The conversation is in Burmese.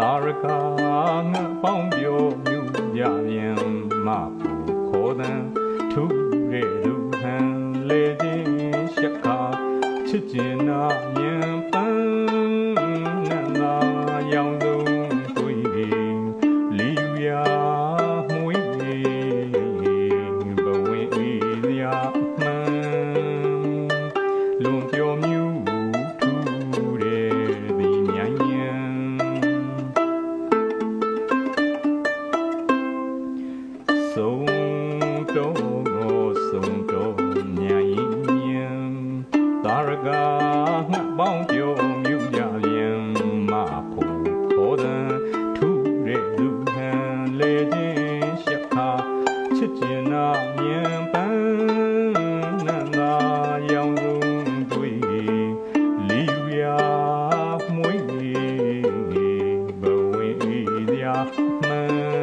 တာရကာငါပေါင်းပြောမြူပြပြန်မပူခေါ်တန်ထူရဲလူဟန်လေခြင်းရှက်ကာချစ်ကျင်နာယံပန်း တော်ဆုံတော်ညာရင်တာရကငှက်ပေါင်းပြုံမြူကြလျင်မဖို့ခေါ်တဲ့ထူတဲ့လူဟန်လေခြင်းရှက်ဟာချစ်ကျင်နာမြန်ပန်းနန္ဒာရောင်စုံတွေ့လီယူရာမွေးဘဝေးရာမှန်